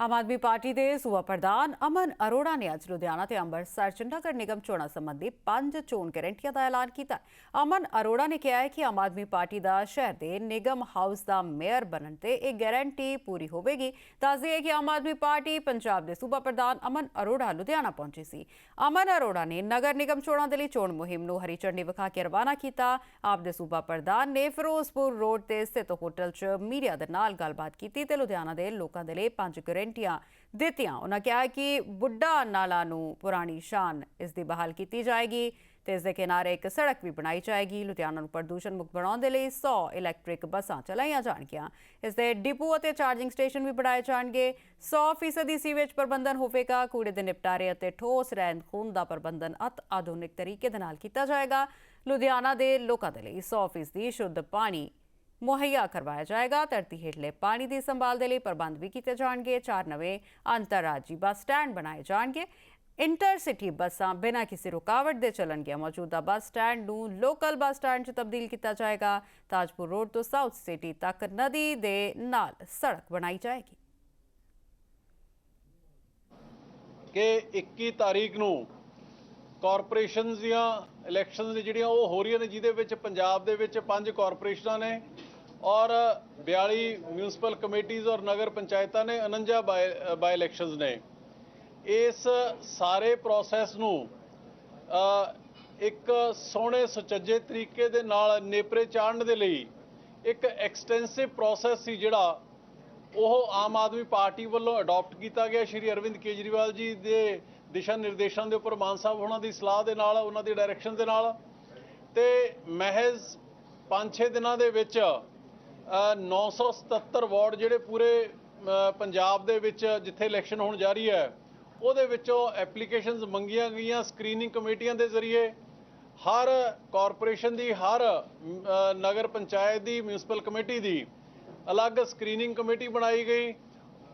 Aam Aadmi party ਦੇ ਸੂਬਾ ਪ੍ਰਧਾਨ ਅਮਨ ਅਰੋੜਾ ਨੇ ਅੱਜ ਲੁਧਿਆਣਾ ਤੇ ਅੰਮ੍ਰਿਤਸਰ ਚੰਡੀਗੜ੍ਹ ਨਿਗਮ ਚੋਣਾਂ ਸੰਬੰਧੀ ਪੰਜ ਚੋਣ ਗਰੰਟੀਆਂ ਦਾ ਐਲਾਨ ਕੀਤਾ ਅਮਨ ਅਰੋੜਾ ਨੇ ਕਿਹਾ ਹੈ ਕਿ ਆਮ ਆਦਮੀ ਪਾਰਟੀ ਦਾ ਸ਼ਹਿਰ ਦੇ ਨਿਗਮ ਹਾਊਸ ਦਾ ਮੇਅਰ ਬਣਨ ਤੇ ਇਹ ਗਾਰੰਟੀ ਪੂਰੀ ਹੋਵੇਗੀ ਦੱਸਦੇ ਹੈ ਕਿ ਆਮ ਆਦਮੀ ਪਾਰਟੀ ਪੰਜਾਬ ਦੇ ਸੂਬਾ ਪ੍ਰਧਾਨ ਅਮਨ ਅਰੋੜਾ ਲੁਧਿਆਣਾ ਪਹੁੰਚੇ ਸੀ ਅਮਨ ਅਰੋੜਾ ਨੇ ਨਗਰ ਨਿਗਮ ਚੋਣਾਂ ਦੇ ਲਈ ਚੋਣ ਮੁਹਿੰਮ ਨੂੰ ਹਰੀ ਝੰਡੀ ਵਿਖਾ ਕੇ ਰਵਾਨਾ ਕੀਤਾ ਆਪ ਦੇ ਸੂਬਾ ਪ੍ਰਧਾਨ ਨੇ ਫਿਰੋਜ਼ਪੁਰ ਰੋਡ ਤੇ ਸਥਿਤ ਹੋਟਲ 'ਚ ਮੀਡੀਆ ਦੇ ਨਾਲ ਗੱਲਬਾਤ ਕੀਤੀ ਤੇ ਲੁਧਿਆਣਾ ਦੇ ਲੋਕਾਂ ਦੇ ਲਈ ਪੰਜ ਗਰੰਟੀਆਂ ਦਿੱਤੀਆਂ। ਉਹਨਾਂ ਕਿਹਾ ਕਿ ਬੁੱਢਾ ਨਾਲਾ ਨੂੰ ਪੁਰਾਣੀ ਸ਼ਾਨ ਇਸ ਦੀ ਬਹਾਲ ਕੀਤੀ ਜਾਏਗੀ ਤੇ ਇਸ ਦੇ ਕਿਨਾਰੇ ਇੱਕ ਸੜਕ ਵੀ ਬਣਾਈ ਜਾਏਗੀ। ਲੁਧਿਆਣਾ ਨੂੰ ਪ੍ਰਦੂਸ਼ਣ ਮੁਕਤ ਬਣਾਉਣ ਦੇ ਲਈ 100 ਇਲੈਕਟ੍ਰਿਕ ਬੱਸਾਂ ਚਲਾਈਆਂ ਜਾਣਗੀਆਂ। ਇਸ ਦੇ ਡਿਪੂ ਅਤੇ ਚਾਰਜਿੰਗ ਸਟੇਸ਼ਨ ਵੀ ਬਣਾਏ ਜਾਣਗੇ। 100% ਸੀਵੇਜ ਪ੍ਰਬੰਧਨ ਹੋਵੇਗਾ। ਕੂੜੇ ਦੇ ਨਿਪਟਾਰੇ ਅਤੇ ਠੋਸ ਰਹਿੰਦ ਖੂੰਹਦ ਦਾ ਪ੍ਰਬੰਧਨ ਅਤ ਆਧੁਨਿਕ ਤਰੀਕੇ ਦੇ ਨਾਲ ਕੀਤਾ ਜਾਏਗਾ। ਲੁਧਿਆਣਾ ਦੇ ਲੋਕਾਂ ਦੇ ਲਈ 100% ਸ਼ੁੱਧ ਪਾਣੀ ਮੁਹੱਈਆ ਕਰਵਾਇਆ ਜਾਏਗਾ। ਧਰਤੀ ਹੇਠਲੇ ਪਾਣੀ ਦੀ ਸੰਭਾਲ ਦੇ ਲਈ ਪ੍ਰਬੰਧ ਵੀ ਕੀਤੇ ਜਾਣਗੇ। ਚਾਰ ਨਵੇਂ ਅੰਤਰਰਾਜੀ ਬੱਸ ਸਟੈਂਡ ਬਣਾਏ ਜਾਣਗੇ। ਇੰਟਰਸਿਟੀ ਬੱਸਾਂ ਬਿਨਾਂ ਕਿਸੇ ਰੁਕਾਵਟ ਦੇ ਚੱਲਣਗੀਆਂ। ਮੌਜੂਦਾ ਬੱਸ ਸਟੈਂਡ ਨੂੰ ਲੋਕਲ ਬੱਸ ਸਟੈਂਡ 'ਚ ਤਬਦੀਲ ਕੀਤਾ ਜਾਏਗਾ। ਤਾਜਪੁਰ ਰੋਡ ਤੋਂ ਸਾਊਥ ਸਿਟੀ ਤੱਕ ਨਦੀ ਦੇ ਨਾਲ ਸੜਕ ਬਣਾਈ ਜਾਏਗੀ। ਕਿ 21 ਤਾਰੀਖ ਨੂੰ ਕਾਰਪੋਰੇਸ਼ਨਸ ਦੀਆਂ ਇਲੈਕਸ਼ਨਸ ਜਿਹੜੀਆਂ ਉਹ ਹੋ ਰਹੀਆਂ ਨੇ, ਜਿਹਦੇ ਵਿੱਚ ਪੰਜਾਬ ਦੇ ਵਿੱਚ ਪੰਜ ਕਾਰਪੋਰੇਸ਼ਨਾਂ ਨੇ। ਔਰ 42 ਮਿਊਨਿਸਪਲ ਕਮੇਟੀਆਂ ਔਰ ਨਗਰ ਪੰਚਾਇਤਾਂ ਨੇ 49 ਬਾਈ ਇਲੈਕਸ਼ਨਸ ਨੇ। ਇਸ ਸਾਰੇ ਪ੍ਰੋਸੈਸ ਨੂੰ ਇੱਕ ਸੋਹਣੇ ਸੁਚੱਜੇ ਤਰੀਕੇ ਦੇ ਨਾਲ ਨੇਪਰੇ ਚਾੜਨ ਦੇ ਲਈ ਇੱਕ ਐਕਸਟੈਂਸਿਵ ਪ੍ਰੋਸੈਸ ਸੀ ਜਿਹੜਾ ਉਹ ਆਮ ਆਦਮੀ ਪਾਰਟੀ ਵੱਲੋਂ ਅਡਾਪਟ ਕੀਤਾ ਗਿਆ। ਸ਼੍ਰੀ ਅਰਵਿੰਦ ਕੇਜਰੀਵਾਲ ਜੀ ਦੇ ਦਿਸ਼ਾ ਨਿਰਦੇਸ਼ਾਂ ਦੇ ਉੱਪਰ ਮਾਨ ਸਾਹਿਬ ਉਹਨਾਂ ਦੀ ਸਲਾਹ ਦੇ ਨਾਲ, ਉਹਨਾਂ ਦੀ ਡਾਇਰੈਕਸ਼ਨ ਦੇ ਨਾਲ ਤੇ ਮਹਿਜ਼ 5-6 ਦਿਨਾਂ ਦੇ ਵਿੱਚ 977 ਵਾਰਡ ਜਿਹੜੇ ਪੂਰੇ ਪੰਜਾਬ ਦੇ ਵਿੱਚ ਜਿੱਥੇ ਇਲੈਕਸ਼ਨ ਹੋਣ ਜਾ ਰਹੀ ਹੈ, ਉਹਦੇ ਵਿੱਚੋਂ ਐਪਲੀਕੇਸ਼ਨਸ ਮੰਗੀਆਂ ਗਈਆਂ ਸਕਰੀਨਿੰਗ ਕਮੇਟੀਆਂ ਦੇ ਜ਼ਰੀਏ। ਹਰ ਕਾਰਪੋਰੇਸ਼ਨ ਦੀ, ਹਰ ਨਗਰ ਪੰਚਾਇਤ ਦੀ, ਮਿਊਨਿਸਪਲ ਕਮੇਟੀ ਦੀ ਅਲੱਗ ਸਕਰੀਨਿੰਗ ਕਮੇਟੀ ਬਣਾਈ ਗਈ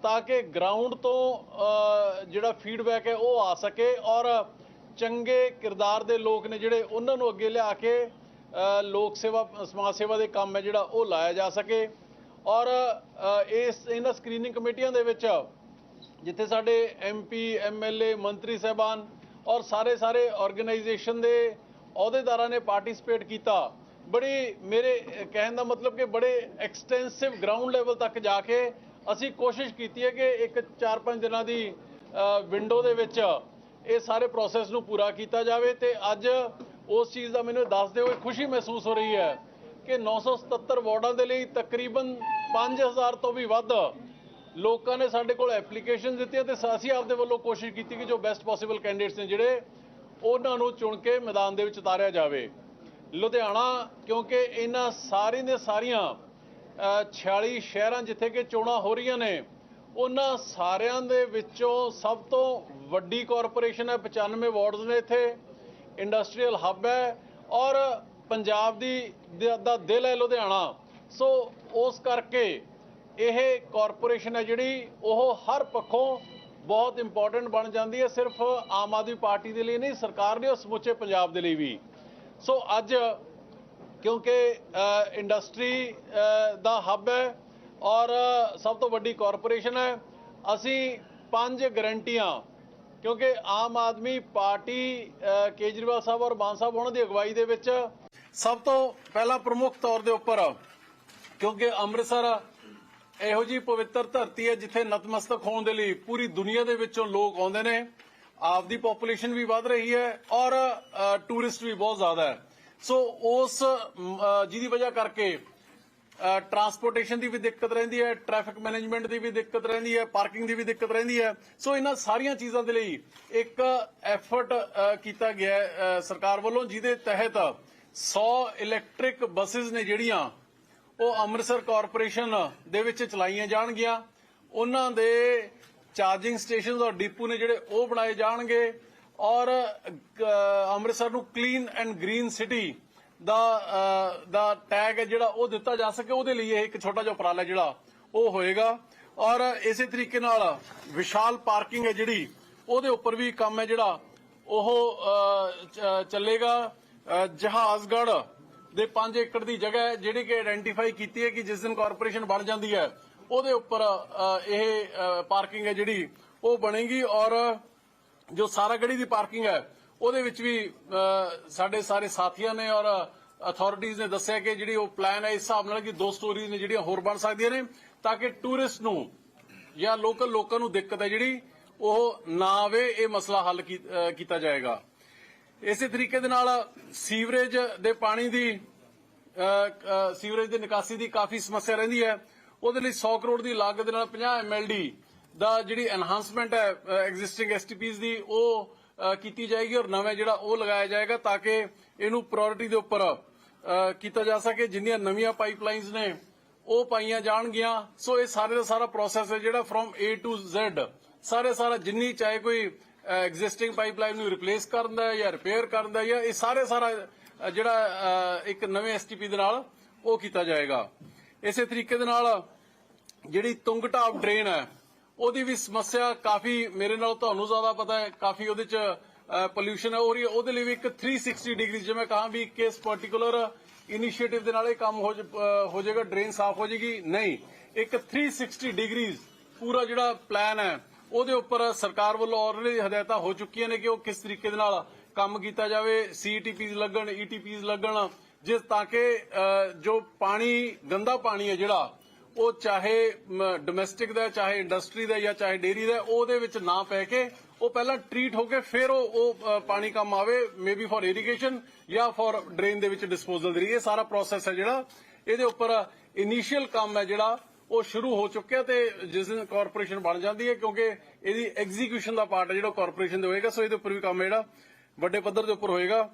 ਤਾਂ ਕਿ ਗਰਾਊਂਡ ਤੋਂ ਜਿਹੜਾ ਫੀਡਬੈਕ ਹੈ ਉਹ ਆ ਸਕੇ ਔਰ ਚੰਗੇ ਕਿਰਦਾਰ ਦੇ ਲੋਕ ਨੇ ਜਿਹੜੇ, ਉਹਨਾਂ ਨੂੰ ਅੱਗੇ ਲਿਆ ਕੇ ਲੋਕ ਸੇਵਾ, ਸਮਾਜ ਸੇਵਾ ਦੇ ਕੰਮ ਹੈ ਜਿਹੜਾ ਉਹ ਲਾਇਆ ਜਾ ਸਕੇ। ਔਰ ਇਸ, ਇਹਨਾਂ ਸਕਰੀਨਿੰਗ ਕਮੇਟੀਆਂ ਦੇ ਵਿੱਚ ਜਿੱਥੇ ਸਾਡੇ ਐਮਪੀ ਐਮਐਲਏ ਮੰਤਰੀ ਸਹਿਬਾਨ ਔਰ ਸਾਰੇ ਸਾਰੇ ਆਰਗੇਨਾਈਜੇਸ਼ਨ ਦੇ ਅਹੁਦੇਦਾਰਾਂ ਨੇ ਪਾਰਟਿਸਿਪੇਟ ਕੀਤਾ। ਬੜੀ ਮੇਰੇ ਕਹਿਣ ਦਾ ਮਤਲਬ ਕਿ ਬੜੇ ਐਕਸਟੈਂਸਿਵ ਗਰਾਊਂਡ ਲੈਵਲ ਤੱਕ ਜਾ ਕੇ ਅਸੀਂ ਕੋਸ਼ਿਸ਼ ਕੀਤੀ ਹੈ ਕਿ ਇੱਕ 4-5 ਦਿਨਾਂ ਦੀ ਵਿੰਡੋ ਦੇ ਵਿੱਚ ਇਹ ਸਾਰੇ ਪ੍ਰੋਸੈਸ ਨੂੰ ਪੂਰਾ ਕੀਤਾ ਜਾਵੇ ਤੇ ਅੱਜ ਉਸ ਚੀਜ਼ ਦਾ ਮੈਨੂੰ ਦੱਸਦੇ ਹੋਏ ਖੁਸ਼ੀ ਮਹਿਸੂਸ ਹੋ ਰਹੀ ਹੈ ਕਿ 977 ਵਾਰਡਾਂ ਦੇ ਲਈ ਤਕਰੀਬਨ 5000 ਤੋਂ ਵੀ ਵੱਧ ਲੋਕਾਂ ਨੇ ਸਾਡੇ ਕੋਲ ਐਪਲੀਕੇਸ਼ਨ ਦਿੱਤੀਆਂ ਤੇ ਅਸੀਂ ਆਪਦੇ ਵੱਲੋਂ ਕੋਸ਼ਿਸ਼ ਕੀਤੀ ਕਿ ਜੋ ਬੈਸਟ ਪੋਸੀਬਲ ਕੈਂਡੀਡੇਟਸ ਨੇ ਜਿਹੜੇ ਉਹਨਾਂ ਨੂੰ ਚੁਣ ਕੇ ਮੈਦਾਨ ਦੇ ਵਿੱਚ ਉਤਾਰਿਆ ਜਾਵੇ। ਲੁਧਿਆਣਾ ਕਿਉਂਕਿ ਇਹਨਾਂ ਸਾਰੀਆਂ ਦੇ ਸਾਰੀਆਂ ਅ, 46 ਸ਼ਹਿਰਾਂ ਜਿੱਥੇ ਕਿ ਚੋਣਾਂ ਹੋ ਰਹੀਆਂ ਨੇ ਉਹਨਾਂ ਸਾਰਿਆਂ ਦੇ ਵਿੱਚੋਂ ਸਭ ਤੋਂ ਵੱਡੀ ਕਾਰਪੋਰੇਸ਼ਨ ਹੈ 95 ਵਾਰਡਸ ਨੇ ਇੱਥੇ। ਇੰਡਸਟਰੀਅਲ ਹੱਬ ਹੈ ਔਰ ਪੰਜਾਬ ਦੀ ਦਾ ਦਿਲ ਹੈ ਲੁਧਿਆਣਾ। ਸੋ ਉਸ ਕਰਕੇ ਇਹ ਕਾਰਪੋਰੇਸ਼ਨ ਹੈ ਜਿਹੜੀ, ਉਹ ਹਰ ਪੱਖੋਂ ਬਹੁਤ ਇੰਪੋਰਟੈਂਟ ਬਣ ਜਾਂਦੀ ਹੈ, ਸਿਰਫ ਆਮ ਆਦਮੀ ਪਾਰਟੀ ਦੇ ਲਈ ਨਹੀਂ, ਸਰਕਾਰ ਲਈ ਔਰ ਸਮੁੱਚੇ ਪੰਜਾਬ ਦੇ ਲਈ ਵੀ। ਸੋ ਅੱਜ ਕਿਉਂਕਿ ਇੰਡਸਟਰੀ ਦਾ ਹੱਬ ਹੈ ਔਰ ਸਭ ਤੋਂ ਵੱਡੀ ਕਾਰਪੋਰੇਸ਼ਨ ਹੈ, ਅਸੀਂ ਪੰਜ ਗਰੰਟੀਆਂ ਕਿਉਂਕਿ ਆਮ ਆਦਮੀ ਪਾਰਟੀ ਕੇਜਰੀਵਾਲ ਸਾਹਿਬ ਔਰ ਮਾਨ ਸਾਹਿਬ ਉਹਨਾਂ ਦੀ ਅਗਵਾਈ ਦੇ ਵਿੱਚ ਸਭ ਤੋਂ ਪਹਿਲਾਂ ਪ੍ਰਮੁੱਖ ਤੌਰ ਦੇ ਉੱਪਰ, ਕਿਉਂਕਿ ਅੰਮ੍ਰਿਤਸਰ ਇਹੋ ਜੀ ਪਵਿੱਤਰ ਧਰਤੀ ਹੈ ਜਿੱਥੇ ਨਤਮਸਤਕ ਹੋਣ ਦੇ ਲਈ ਪੂਰੀ ਦੁਨੀਆ ਦੇ ਵਿੱਚੋਂ ਲੋਕ ਆਉਂਦੇ ਨੇ। ਆਪਦੀ ਪੋਪੂਲੇਸ਼ਨ ਵੀ ਵੱਧ ਰਹੀ ਹੈ ਔਰ ਟੂਰਿਸਟ ਵੀ ਬਹੁਤ ਜ਼ਿਆਦਾ ਹੈ। ਸੋ ਉਸ ਜਿਹਦੀ ਵਜ੍ਹਾ ਕਰਕੇ ਟਰਾਂਸਪੋਰਟੇਸ਼ਨ ਦੀ ਵੀ ਦਿੱਕਤ ਰਹਿੰਦੀ ਹੈ ਟ੍ਰੈਫਿਕ ਮੈਨੇਜਮੈਂਟ ਦੀ ਵੀ ਦਿੱਕਤ ਰਹਿੰਦੀ ਹੈ ਪਾਰਕਿੰਗ ਦੀ ਵੀ ਦਿੱਕਤ ਰਹਿੰਦੀ ਹੈ। ਸੋ ਇਹਨਾਂ ਸਾਰੀਆਂ ਚੀਜ਼ਾਂ ਦੇ ਲਈ ਇੱਕ ਐਫਰਟ ਕੀਤਾ ਗਿਆ ਸਰਕਾਰ ਵੱਲੋਂ, ਜਿਹਦੇ ਤਹਿਤ 100 ਇਲੈਕਟ੍ਰਿਕ ਬੱਸਸ ਨੇ ਜਿਹੜੀਆਂ, ਉਹ ਅੰਮ੍ਰਿਤਸਰ ਕਾਰਪੋਰੇਸ਼ਨ ਦੇ ਵਿੱਚ ਚਲਾਈਆਂ ਜਾਣਗੀਆਂ। ਉਹਨਾਂ ਦੇ ਚਾਰਜਿੰਗ ਸਟੇਸ਼ਨਸ ਔਰ ਡਿਪੂ ਨੇ ਜਿਹੜੇ ਉਹ ਬਣਾਏ ਜਾਣਗੇ। ਔਰ ਅੰਮ੍ਰਿਤਸਰ ਨੂੰ ਕਲੀਨ ਐਂਡ ਗ੍ਰੀਨ ਸਿਟੀ ਦਾ ਦਾ ਟੈਗ ਹੈ ਜਿਹੜਾ ਉਹ ਦਿੱਤਾ ਜਾ ਸਕੇ ਉਹਦੇ ਲਈ ਇਹ ਇੱਕ ਛੋਟਾ ਜਿਹਾ ਉਪਰਾਲਾ ਜਿਹੜਾ ਉਹ ਹੋਏਗਾ। ਔਰ ਇਸੇ ਤਰੀਕੇ ਨਾਲ ਵਿਸ਼ਾਲ ਪਾਰਕਿੰਗ ਹੈ ਜਿਹੜੀ ਉਹਦੇ ਉੱਪਰ ਵੀ ਕੰਮ ਹੈ ਜਿਹੜਾ ਉਹ ਚੱਲੇਗਾ। ਅ, ਜਹਾਜ਼ਗੜ੍ਹ ਦੇ 5 ਏਕੜ ਦੀ ਜਗ੍ਹਾ ਹੈ ਜਿਹੜੀ ਕਿ ਆਇਡੈਂਟੀਫਾਈ ਕੀਤੀ ਹੈ ਕਿ ਜਿਸ ਦਿਨ ਕਾਰਪੋਰੇਸ਼ਨ ਬਣ ਜਾਂਦੀ ਹੈ ਉਹਦੇ ਉੱਪਰ ਇਹ ਪਾਰਕਿੰਗ ਹੈ ਜਿਹੜੀ ਉਹ ਬਣੇਗੀ। ਔਰ ਜੋ ਸਾਰਾਗੜੀ ਦੀ ਪਾਰਕਿੰਗ ਹੈ ਉਹਦੇ ਵਿੱਚ ਵੀ ਸਾਡੇ ਸਾਰੇ ਸਾਥੀਆਂ ਨੇ ਔਰ ਅਥਾਰਟੀਆਂ ਨੇ ਦੱਸਿਆ ਕਿ ਜਿਹੜੀ ਉਹ ਪਲਾਨ ਹੈ, ਇਸ ਹਿਸਾਬ ਨਾਲ ਕਿ ਦੋ ਸਟੋਰੀਜ਼ ਨੇ ਜਿਹੜੀਆਂ ਹੋਰ ਬਣ ਸਕਦੀਆਂ ਨੇ, ਤਾਂ ਕਿ ਟੂਰਿਸਟ ਨੂੰ ਜਾਂ ਲੋਕਲ ਲੋਕਾਂ ਨੂੰ ਦਿੱਕਤ ਹੈ ਜਿਹੜੀ, ਉਹ ਨਾ ਆਵੇ, ਇਹ ਮਸਲਾ ਹੱਲ ਕੀਤਾ ਜਾਏਗਾ। ਇਸੇ ਤਰੀਕੇ ਦੇ ਨਾਲ ਸੀਵਰੇਜ ਦੇ ਪਾਣੀ ਦੀ ਸੀਵਰੇਜ ਦੇ ਨਿਕਾਸੀ ਦੀ ਕਾਫੀ ਸਮੱਸਿਆ ਰਹਿੰਦੀ ਹੈ। ਉਹਦੇ ਲਈ 100 ਕਰੋੜ ਦੀ ਲਾਗਤ ਦੇ ਨਾਲ 50 ਐਮਐਲਡੀ ਦਾ ਜਿਹੜੀ ਐਨਹਾਂਸਮੈਂਟ ਹੈ ਐਗਜ਼ਿਸਟਿੰਗ ਐਸਟੀਪੀਜ਼ ਦੀ, ਉਹ ਕੀਤੀ ਜਾਏਗੀ ਔਰ ਨਵੇਂ ਜਿਹੜਾ ਉਹ ਲਗਾਇਆ ਜਾਏਗਾ ਤਾਂ ਕਿ ਇਹਨੂੰ ਪ੍ਰਾਇੋਰਟੀ ਦੇ ਉੱਪਰ ਕੀਤਾ ਜਾ ਸਕੇ। ਜਿੰਨੀਆਂ ਨਵੀਆਂ ਪਾਈਪਲਾਈਨਸ ਨੇ ਉਹ ਪਾਈਆਂ ਜਾਣਗੀਆਂ। ਸੋ ਇਹ ਸਾਰੇ ਦਾ ਸਾਰਾ ਪ੍ਰੋਸੈਸ ਹੈ ਜਿਹੜਾ ਫਰੋਮ A ਟੂ Z ਸਾਰੇ ਸਾਰਾ ਜਿੰਨੀ ਚਾਹੇ ਕੋਈ ਐਗਜ਼ਿਸਟਿੰਗ ਪਾਈਪਲਾਈਨ ਨੂੰ ਰਿਪਲੇਸ ਕਰਨ ਦਾ ਜਾਂ ਰਿਪੇਅਰ ਕਰਨ ਦਾ ਜਾਂ ਇਹ ਸਾਰੇ ਸਾਰਾ ਅ, ਜਿਹੜਾ ਅ, ਇੱਕ ਨਵੇਂ ਐਸਟੀਪੀ ਦੇ ਨਾਲ ਉਹ ਕੀਤਾ ਜਾਏਗਾ। ਇਸੇ ਤਰੀਕੇ ਦੇ ਨਾਲ ਜਿਹੜੀ ਤੁੰਗਟਾਪ ਡਰੇਨ ਹੈ ਉਹਦੀ ਵੀ ਸਮੱਸਿਆ ਕਾਫੀ ਮੇਰੇ ਨਾਲ ਤੁਹਾਨੂੰ ਜ਼ਿਆਦਾ ਪਤਾ ਹੈ, ਕਾਫੀ ਉਹਦੇ ਚ ਪੋਲਿਊਸ਼ਨ ਹੋ ਰਹੀ ਹੈ। ਉਹਦੇ ਲਈ ਵੀ ਇੱਕ 360 ਡਿਗਰੀ, ਜਿਵੇਂ ਕਹਾਂ ਵੀ ਕਿਸ ਇਸ ਪਾਰਟਿਕੂਲਰ ਇਨੀਸ਼ੀਏਟਿਵ ਦੇ ਨਾਲ ਇਹ ਕੰਮ ਹੋ ਜ- ਜਾਏਗਾ ਡਰੇਨ ਸਾਫ਼ ਹੋ ਜਾਏਗੀ। ਨਹੀਂ, ਇੱਕ 360 ਡਿਗਰੀਜ਼ ਪੂਰਾ ਜਿਹੜਾ ਪਲਾਨ ਹੈ, ਉਹਦੇ ਉੱਪਰ ਸਰਕਾਰ ਵੱਲੋਂ ਆਲਰੇਡੀ ਹਦਾਇਤਾਂ ਹੋ ਚੁੱਕੀਆਂ ਨੇ ਕਿ ਉਹ ਕਿਸ ਤਰੀਕੇ ਦੇ ਨਾਲ ਕੰਮ ਕੀਤਾ ਜਾਵੇ ਸੀਟੀਪੀਜ਼ ਲੱਗਣ ਈਟੀਪੀਜ਼ ਲੱਗਣ, ਜਿਸ ਤਾਂ ਕਿ ਜੋ ਪਾਣੀ, ਗੰਦਾ ਪਾਣੀ ਹੈ ਜਿਹੜਾ ਉਹ ਚਾਹੇ ਡੋਮੈਸਟਿਕ ਦਾ, ਚਾਹੇ ਇੰਡਸਟਰੀ ਦਾ ਜਾਂ ਚਾਹੇ ਡੇਰੀ ਦਾ, ਉਹਦੇ ਵਿੱਚ ਨਾ ਪੈ ਕੇ ਉਹ ਪਹਿਲਾਂ ਟ੍ਰੀਟ ਹੋ ਕੇ ਫਿਰ ਉਹ ਪਾਣੀ ਕੰਮ ਆਵੇ ਮੇਬੀ ਫॉर ਇਰੀਗੇਸ਼ਨ ਜਾਂ ਫॉर ਡਰੇਨ ਦੇ ਵਿੱਚ ਡਿਸਪੋਜ਼ਲ ਦੇ ਲਈ। ਇਹ ਸਾਰਾ ਪ੍ਰੋਸੈਸ ਹੈ ਜਿਹੜਾ। ਇਹਦੇ ਉੱਪਰ ਇਨੀਸ਼ੀਅਲ ਕੰਮ ਹੈ ਜਿਹੜਾ, ਉਹ ਸ਼ੁਰੂ ਹੋ ਚੁੱਕਿਆ ਤੇ ਜਿਸ ਦਿਨ ਕਾਰਪੋਰੇਸ਼ਨ ਬਣ ਜਾਂਦੀ ਹੈ, ਕਿਉਂਕਿ ਇਹਦੀ ਐਗਜ਼ੀਕਿਊਸ਼ਨ ਦਾ ਪਾਰਟ ਜਿਹੜਾ ਕਾਰਪੋਰੇਸ਼ਨ ਦੇ ਹੋਏਗਾ। ਸੋ ਇਹਦੇ ਉੱਪਰ ਵੀ ਕੰਮ ਜਿਹੜਾ, ਵੱਡੇ ਪੱਧਰ ਦੇ ਉੱਪਰ ਹੋਏਗਾ।